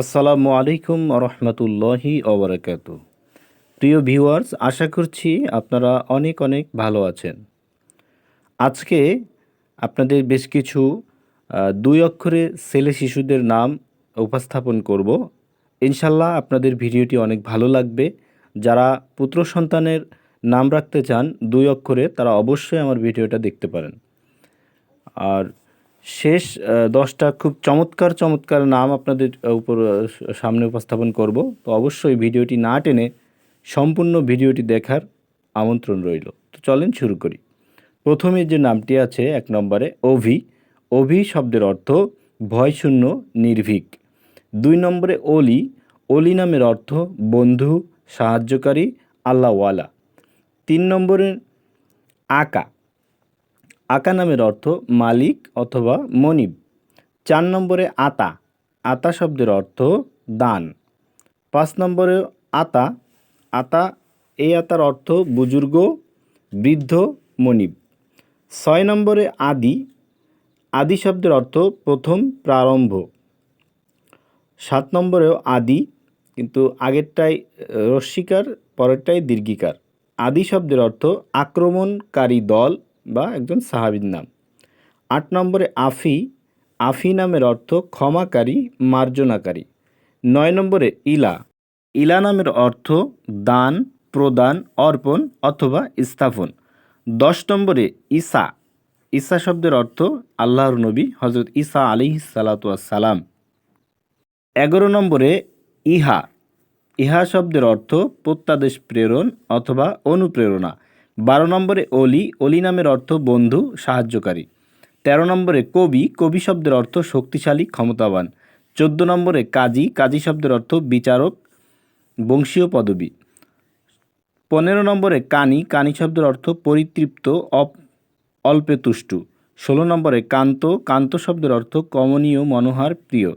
আসসালামু আলাইকুম রহমতুল্লাহি ওবরাকাত। প্রিয় ভিউয়ার্স, আশা করছি আপনারা অনেক অনেক ভালো আছেন। আজকে আপনাদের বেশ কিছু দুই অক্ষরে ছেলে শিশুদের নাম উপস্থাপন করব। ইনশাল্লাহ আপনাদের ভিডিওটি অনেক ভালো লাগবে। যারা পুত্র সন্তানের নাম রাখতে চান, দুই অক্ষরে তারা অবশ্যই আমার ভিডিওটা দেখতে পারেন। আর শেষ দশটা খুব চমৎকার চমৎকার নাম আপনাদের উপর সামনে উপস্থাপন করব। তো অবশ্যই ভিডিওটি না টেনে সম্পূর্ণ ভিডিওটি দেখার আমন্ত্রণ রইল। তো চলেন শুরু করি। প্রথমে যে নামটি আছে এক নম্বরে, অভি। অভি শব্দের অর্থ ভয়শূন্য, নির্ভীক। দুই নম্বরে, অলি। অলি নামের অর্থ বন্ধু, সাহায্যকারী, আল্লাহওয়ালা। তিন নম্বরে, আকা। আকা নামের অর্থ মালিক অথবা মনিব। চার নম্বরে আতা। আতা শব্দের অর্থ দান। পাঁচ নম্বরে আতা। আতা, এই আতার অর্থ বুজুর্গ, বৃদ্ধ, মনিব। ছয় নম্বরে আদি। আদি শব্দের অর্থ প্রথম, প্রারম্ভ। সাত নম্বরেও আদি, কিন্তু আগেরটাই রস্বীকার পরেরটাই দীর্ঘিকার। আদি শব্দের অর্থ আক্রমণকারী দল বা একজন সাহাবির নাম। আট নম্বরে আফি আফি নামের অর্থ ক্ষমাকারী, মার্জনাকারী। নয় নম্বরে ইলা ইলা নামের অর্থ দান, প্রদান, অর্পণ অথবা স্থাপন। দশ নম্বরে ঈসা ঈসা শব্দের অর্থ আল্লাহর নবী হজরত ঈসা আলী সালাম এগারো নম্বরে ইহা ইহা শব্দের অর্থ প্রত্যাদেশ প্রেরণ অথবা অনুপ্রেরণা। বারো নম্বরে অলি অলি নামের অর্থ বন্ধু, সাহায্যকারী। তেরো নম্বরে কবি কবি শব্দের অর্থ শক্তিশালী, ক্ষমতাবান। চোদ্দ নম্বরে কাজী কাজী শব্দের অর্থ বিচারক, বংশীয় পদবী। পনেরো নম্বরে কানি কানি শব্দের অর্থ পরিতৃপ্ত, অপ অল্পে তুষ্টু ষোলো নম্বরে কান্ত কান্ত শব্দের অর্থ কমনীয়, মনোহার, প্রিয়।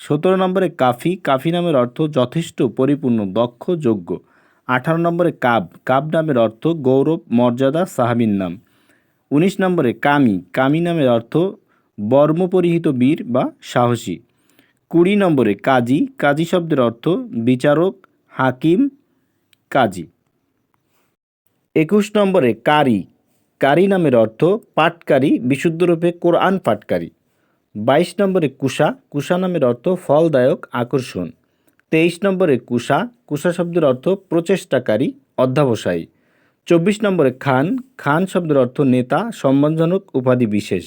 সতেরো নম্বরে কাফি কাফি নামের অর্থ যথেষ্ট, পরিপূর্ণ, দক্ষ, যোগ্য। আঠারো নম্বরে কাব কাব নামের অর্থ গৌরব, মর্যাদা, সাহাবিন নাম। উনিশ নম্বরে কামি কামি নামের অর্থ বর্মপরিহিত বীর বা সাহসী। কুড়ি নম্বরে কাজী কাজী শব্দের অর্থ বিচারক, হাকিম, কাজী। একুশ নম্বরে কারি কারি নামের অর্থ পাটকারী বিশুদ্ধরূপে কোরআন পাটকারী। বাইশ নম্বরে কুষা কুষা নামের অর্থ ফলদায়ক, আকর্ষণ। তেইশ নম্বরে কুষা কুষা শব্দের অর্থ প্রচেষ্টাকারী, অধ্যাবসায়ী। চব্বিশ নম্বরে খান খান শব্দের অর্থ নেতা, সম্মানজনক, উপাধি বিশেষ।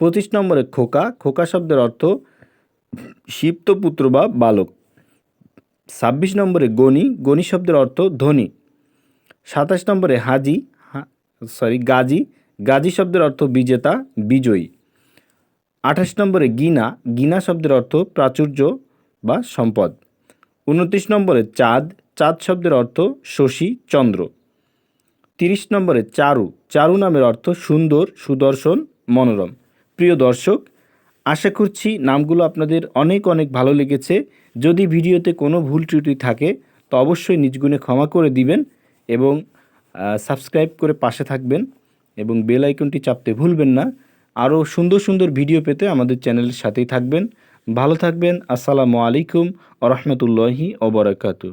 পঁচিশ নম্বরে খোকা খোকা শব্দের অর্থ শিপ্তপুত্র বা বালক। ছাব্বিশ নম্বরে গণি গণি শব্দের অর্থ ধনী। সাতাশ নম্বরে হাজি সরি গাজী। গাজী শব্দের অর্থ বিজেতা, বিজয়ী। আঠাশ নম্বরে গিনা গিনা শব্দের অর্থ প্রাচুর্য বা সম্পদ। উনত্রিশ নম্বরে চাঁদ চাঁদ শব্দের অর্থ শশী, চন্দ্র। তিরিশ নম্বরে চারু চারু নামের অর্থ সুন্দর, সুদর্শন, মনোরম। প্রিয় দর্শক, আশা করছি নামগুলো আপনাদের অনেক অনেক ভালো লেগেছে। যদি ভিডিওতে কোনো ভুল ত্রুটি থাকে, তো অবশ্যই নিজগুণে ক্ষমা করে দিবেন এবং সাবস্ক্রাইব করে পাশে থাকবেন এবং বেল আইকনটি চাপতে ভুলবেন না। আরও সুন্দর সুন্দর ভিডিও পেতে আমাদের চ্যানেলের সাথেই থাকবেন। ভালো থাকবেন। আসসালামু আলাইকুম আ রহমতুল্লাহি ওবরাকাতু